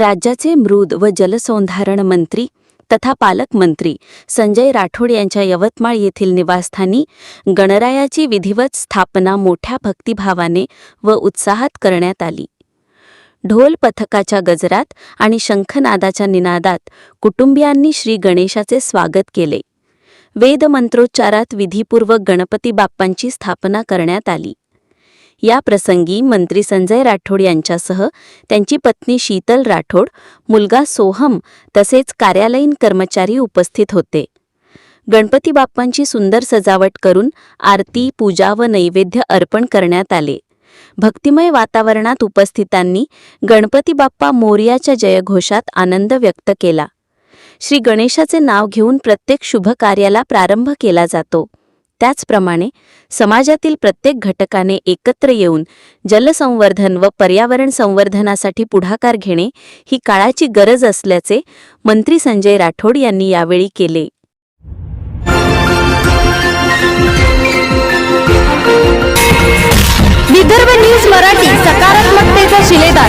राज्याचे मृद व जलसंधारण मंत्री तथा पालकमंत्री संजय राठोड यांच्या यवतमाळ येथील निवासस्थानी गणरायाची विधिवत स्थापना मोठ्या भक्तिभावाने व उत्साहात करण्यात आली. ढोल पथकाच्या गजरात आणि शंखनादाच्या निनादात कुटुंबियांनी श्री गणेशाचे स्वागत केले. वेदमंत्रोच्चारात विधीपूर्वक गणपती बाप्पांची स्थापना करण्यात आली. या प्रसंगी मंत्री संजय राठोड यांच्यासह त्यांची पत्नी शीतल राठोड मुलगा सोहम तसेच कार्यालयीन कर्मचारी उपस्थित होते. गणपती बाप्पांची सुंदर सजावट करून आरती पूजा व नैवेद्य अर्पण करण्यात आले. भक्तिमय वातावरणात उपस्थितांनी गणपती बाप्पा मोर्याच्या जयघोषात आनंद व्यक्त केला. श्री गणेशाचे नाव घेऊन प्रत्येक शुभ कार्याला प्रारंभ केला जातो. त्याचप्रमाणे समाजातील प्रत्येक घटकाने एकत्र येऊन जलसंवर्धन व पर्यावरण संवर्धनासाठी पुढाकार घेणे ही काळाची गरज असल्याचे मंत्री संजय राठोड यांनी यावेळी केले. विदर्भ न्यूज मराठी सकारात्मकतेचा शिलेदार.